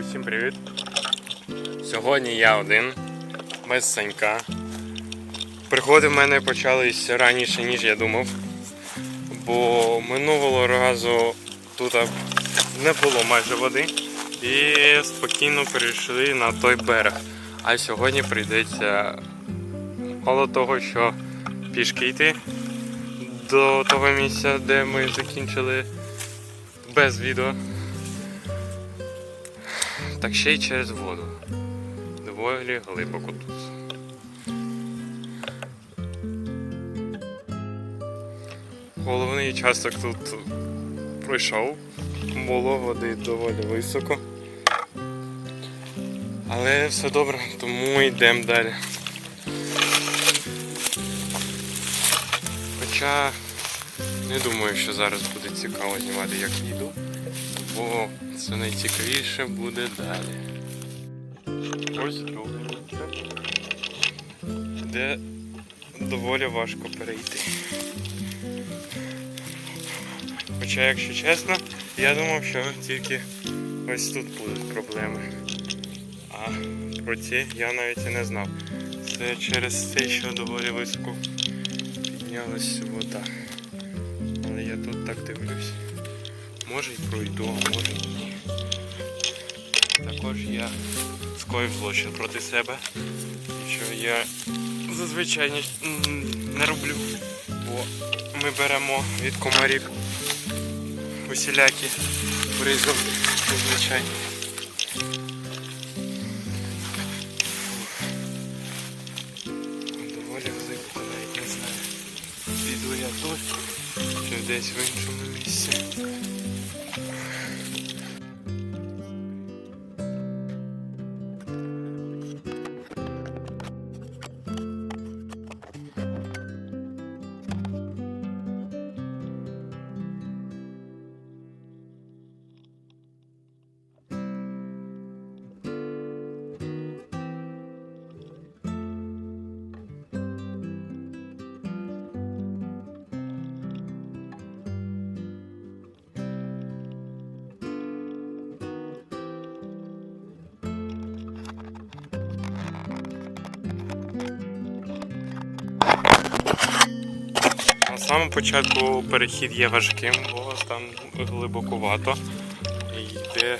Усім привіт! Сьогодні я один, без Санька. Приходи в мене почались раніше, ніж я думав. Бо минулого разу тут не було майже води і спокійно перейшли на той берег. А сьогодні прийдеться мало того, що пішки йти до того місця, де ми закінчили без відео. Так ще й через воду. Доволі глибоко тут. Головний часток тут пройшов. Було води доволі високо. Але все добре, тому йдемо далі. Хоча не думаю, що зараз буде цікаво знімати, як йду, бо це найцікавіше буде далі. Ось другий місце, де доволі важко перейти. Хоча, якщо чесно, я думав, що тільки ось тут будуть проблеми. А про ці я навіть і не знав. Це через те, що доволі високо піднялась вода. Але я тут так дивлюсь. Може й пройду, а може й ні. Також я скоїв злочин проти себе, що я зазвичай не роблю. Бо ми беремо від комарів усілякі призов зазвичай. Доволі глибоко, навіть не знаю. Піду я тут, чи десь в іншому На самому початку перехід є важким, бо там глибокувато. Йде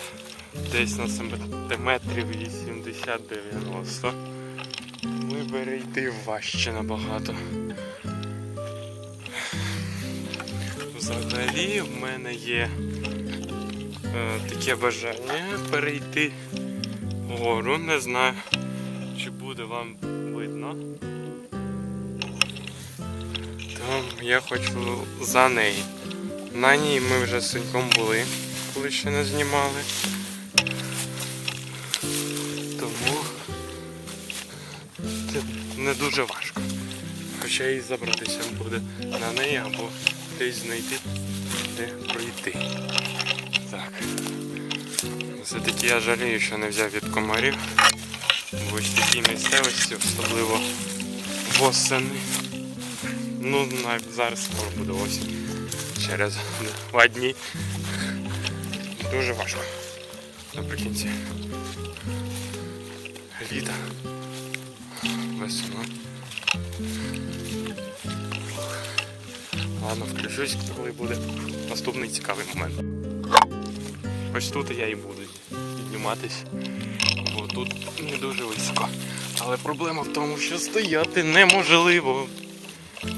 десь на сантиметрів 80-90. Вибере йти важче набагато. Взагалі в мене є е, таке бажання перейти вгору. Не знаю, чи буде вам видно. Там я хочу за неї. На ній ми вже з Соньком були, коли ще не знімали. Тому це не дуже важко. Хоча і забратися буде на неї або десь знайти, де пройти. Так. Все-таки я жалію, що не взяв від комарів. В ось такій місцевості, особливо восени. Ну, навіть зараз скоро буде осінь. Через два дні. Дуже важко. Наприкінці. Літа. Весна. Ладно, включусь, коли буде наступний цікавий момент. Ось тут я і буду підніматись, бо тут не дуже високо. Але проблема в тому, що стояти неможливо.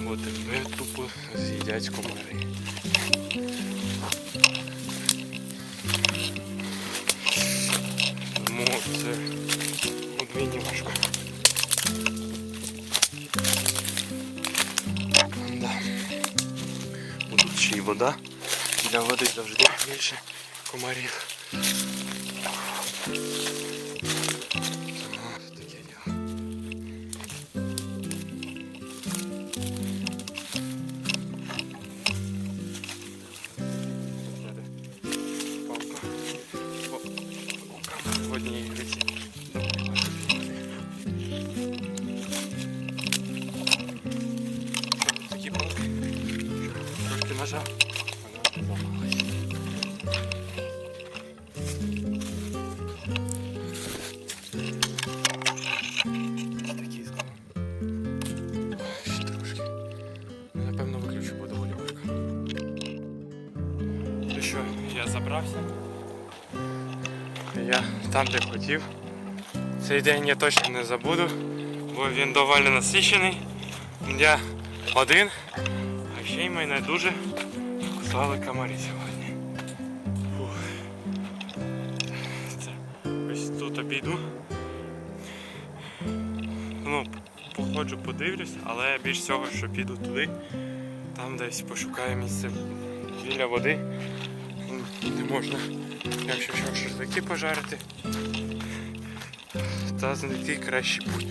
Бо тебе тупо з'їдять комари. Тому це удвійні важко. Да. Бо Тут ще й вода. Для води завжди більше комарів. Там, де хотів. Цей день я точно не забуду, бо він доволі насичений. Я один, а ще й мене дуже кусали комарі сьогодні. Це, ось тут обійду. Ну, походжу, подивлюсь, але більш всього, що піду туди, там десь пошукаю місце біля води. Де можна, якщо що, шашлики пожарити. Та знайти кращий путь.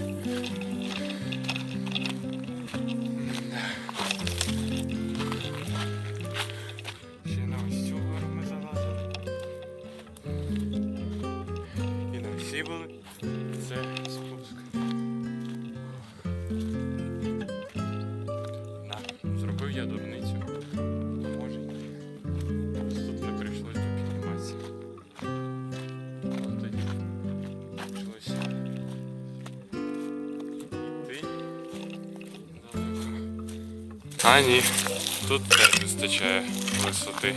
Ні, тут теж вистачає висоти.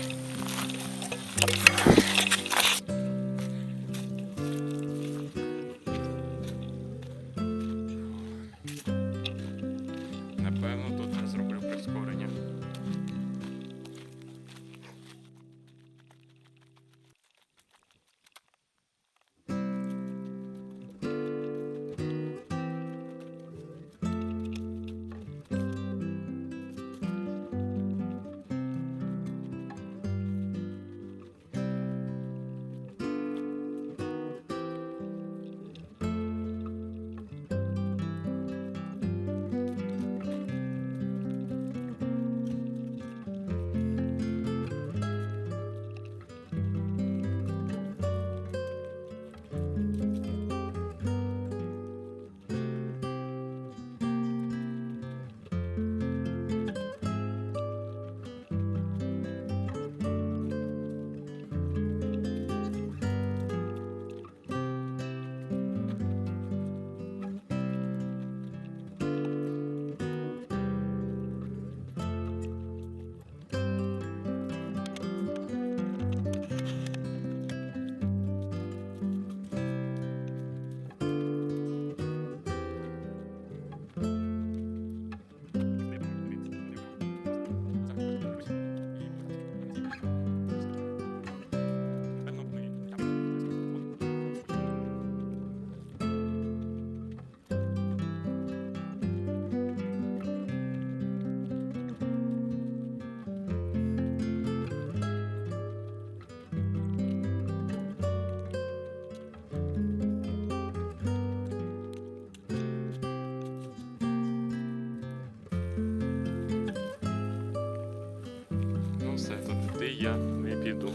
Я не піду.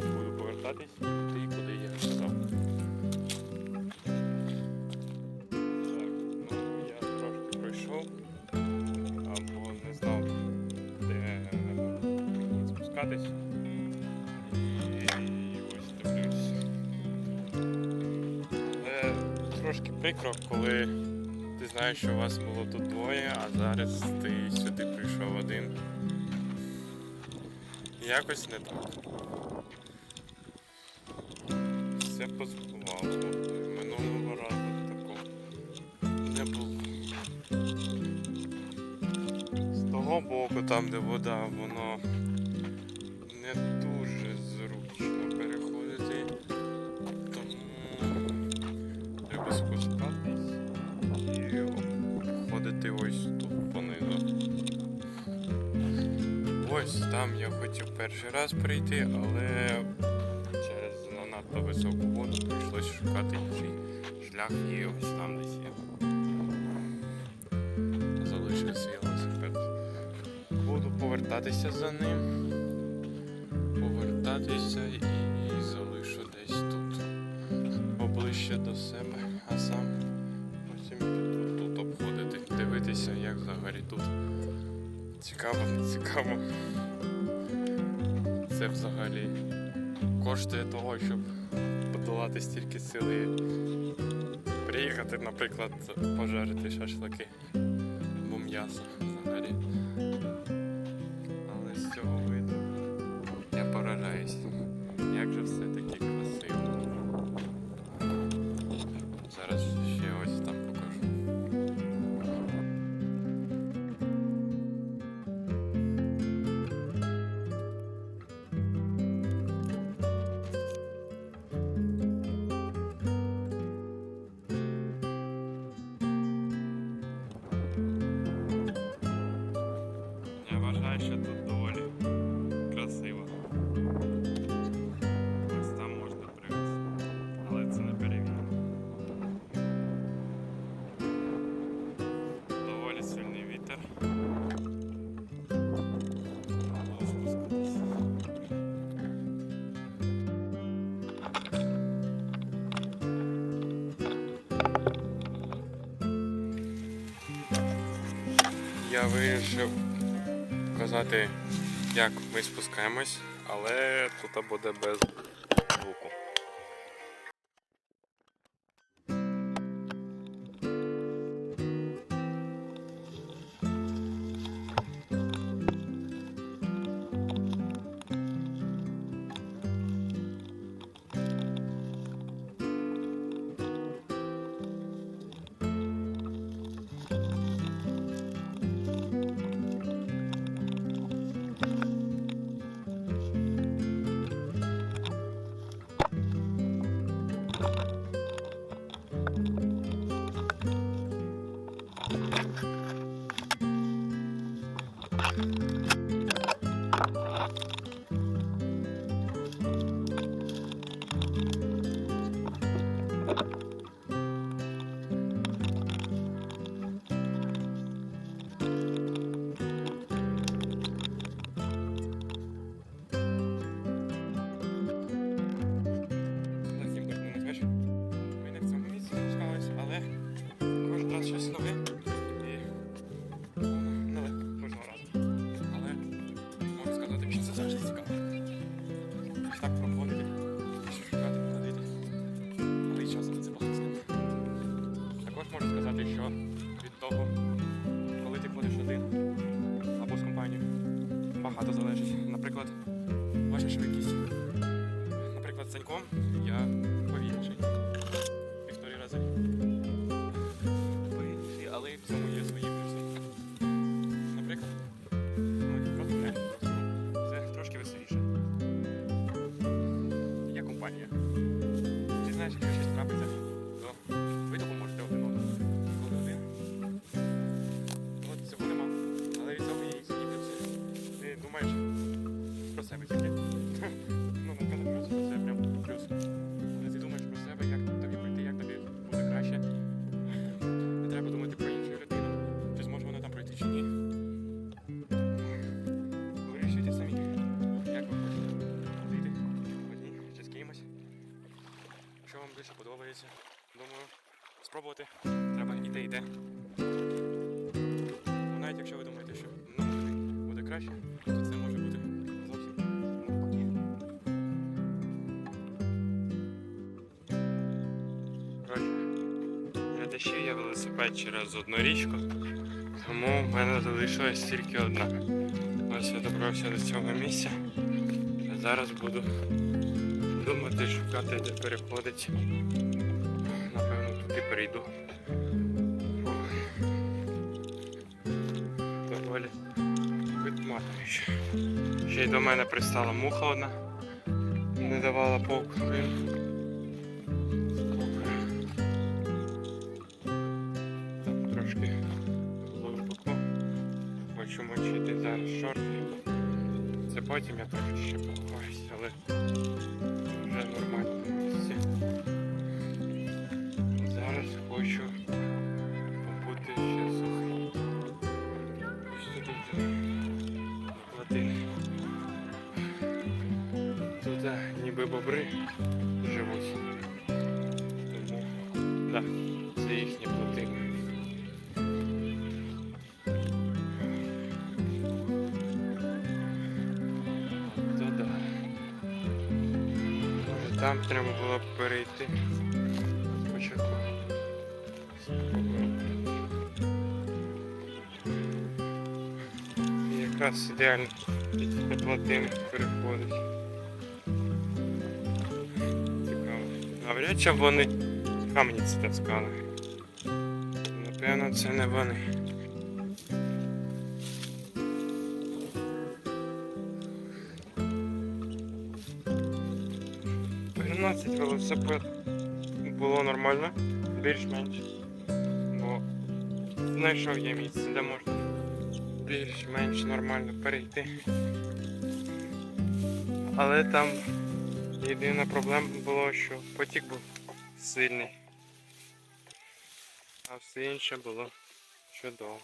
Тому буду повертатись туди, куди я казав. Так, ну я трошки пройшов, або не знав, де спускатись. Трошки прикро, коли ти знаєш, що вас було тут двоє, а зараз ти сюди прийшов один. Якось не так. Все позбувало. Минулого разу такого не було. З того боку, там де вода, воно Ось там я хотів перший раз прийти, але через занадто високу воду прийшлось шукати інший шлях і ось там десь я залишив свій велосипед. Буду повертатися за ним, повертатися і залишу десь тут поближче до себе, а сам потім піду тут обходити, дивитися, як взагалі тут. Цікаво, цікаво. Це взагалі коштує того, щоб подолати стільки сили. Приїхати, наприклад, пожарити шашлики або м'ясо взагалі. Але з цього виду поражаюсь. Як же все таки красиво. що тут доволі красиво. Ось там можна привезти, але це не перевірено. Доволі сильний вітер. Буду спускатись. Я вирішив показати, як ми спускаємось, але тут буде без Що вам більше подобається. Думаю, спробувати треба і те. Ну, навіть якщо ви думаєте, що навпаки буде краще, то це може бути зовсім навпаки. Я тащив я велосипед через одну річку, тому в мене залишилась тільки одна. Ось я добрався до цього місця. Зараз буду думати, шукати, де переходить. Напевно, туди перейду. Ой. Доволі витматуюче. Ще й до мене пристала муха одна. Не давала покою. Там трошки глибоко. Хочу мочити зараз шорти. Це потім я трохи ще поховаюсь, але Там треба було б перейти. Спочатку. Якраз ідеально під плотин переходить. Цікаво. Навряд чи вони камні ці таскали. Напевно, це не вони. Велосипед було нормально, більш-менш. Бо знайшов я місце, де можна більш-менш нормально перейти. Але там єдина проблема була, що потік був сильний. А все інше було чудово.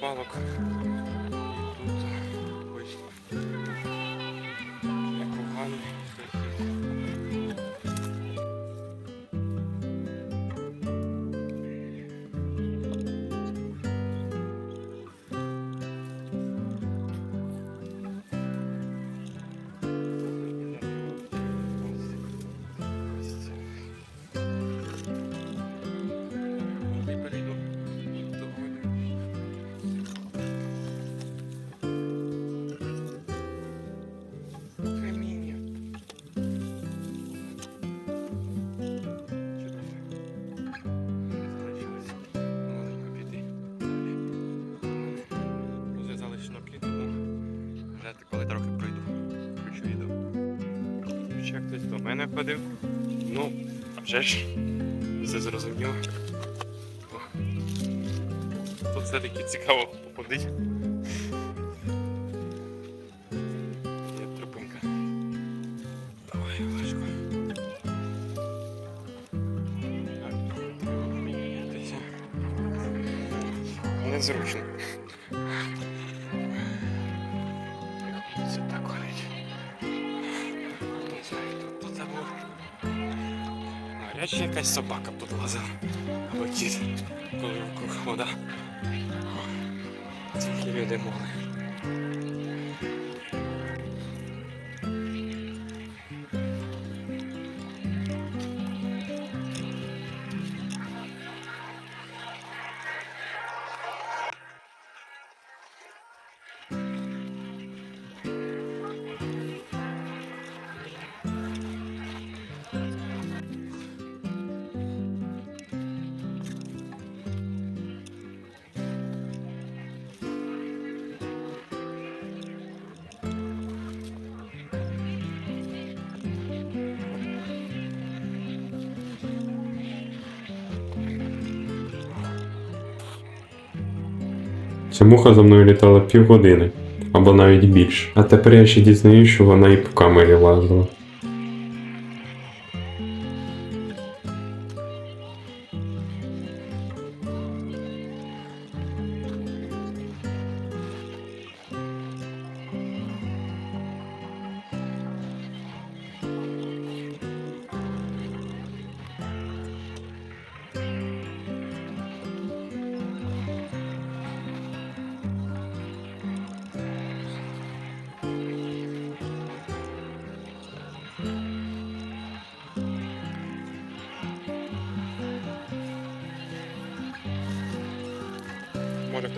Довгих мене ходив. Ну, а вже ж все зрозуміло. Тут все-таки цікаво походити. Є тропинка. Ой, важко. Незручно. Собака підлазила. Або кіт, коли вода. Тільки люди могли. Ця муха за мною літала півгодини, або навіть більше. А тепер я ще дізнаюсь, що вона і по камері лазила.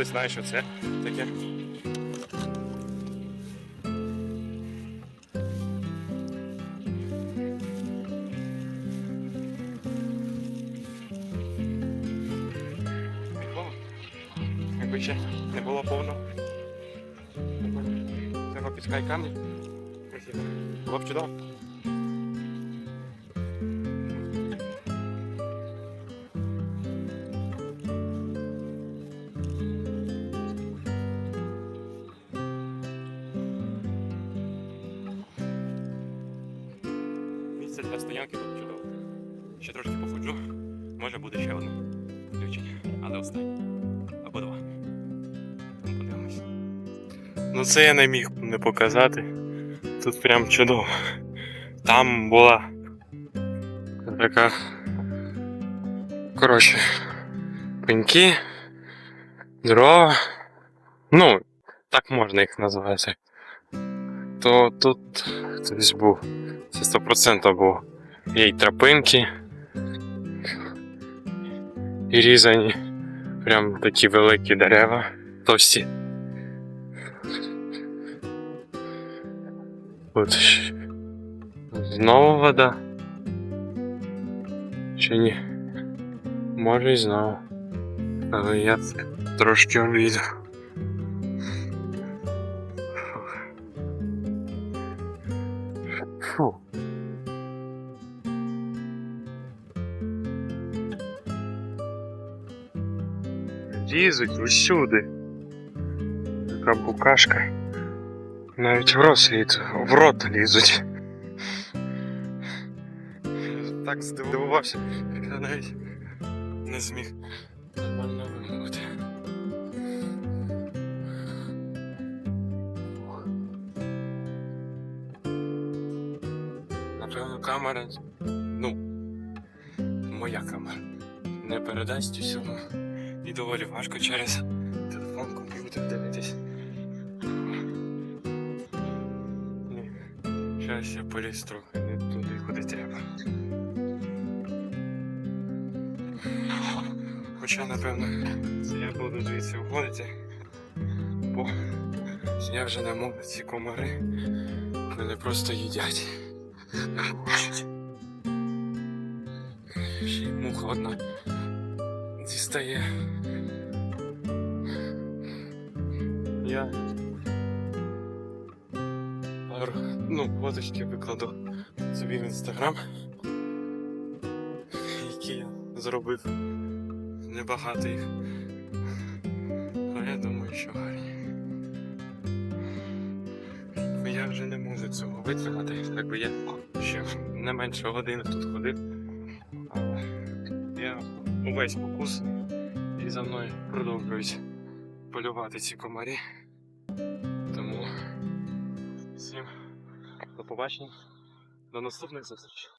Хтось знає, що це таке. Якби ще не було повно. Треба піскай камні. Було б чудово. Стоянки тут чудово. Ще трошки походжу. Може буде ще одне включення, але останнє. Або два. Тому подивимось. Ну це я не міг не показати. Тут прям чудово. Там була така Коротше, пеньки, дрова. Ну, так можна їх називати. То тут хтось був. Це 100% був. Є й тропинки. І різані. Прям такі великі дерева. Товсті. Щ- знову вода. Чи ні? Може і знову. Але я трошки обійду. Лізуть усюди. Така букашка. Навіть в рот лізуть, в рот лізуть. Так здивувався, я навіть не зміг нормально вимовити. Напевно, камера. Ну, моя камера. Не передасть усього. І доволі важко через телефон, комп'ютер дивитись. Зараз я поліз трохи не туди, куди треба. Хоча, напевно, я буду звідси входити, бо я вже не можу ці комари. Вони просто їдять. Ще й муха одна дістає. Я ну, фоточки викладу собі в інстаграм, які я зробив. Небагато їх. Але я думаю, що гарні. Я вже не можу цього витримати, якби я ще не менше години тут ходив. Увесь покус і за мною продовжують полювати ці комарі. Тому всім до побачення. До наступних зустрічей.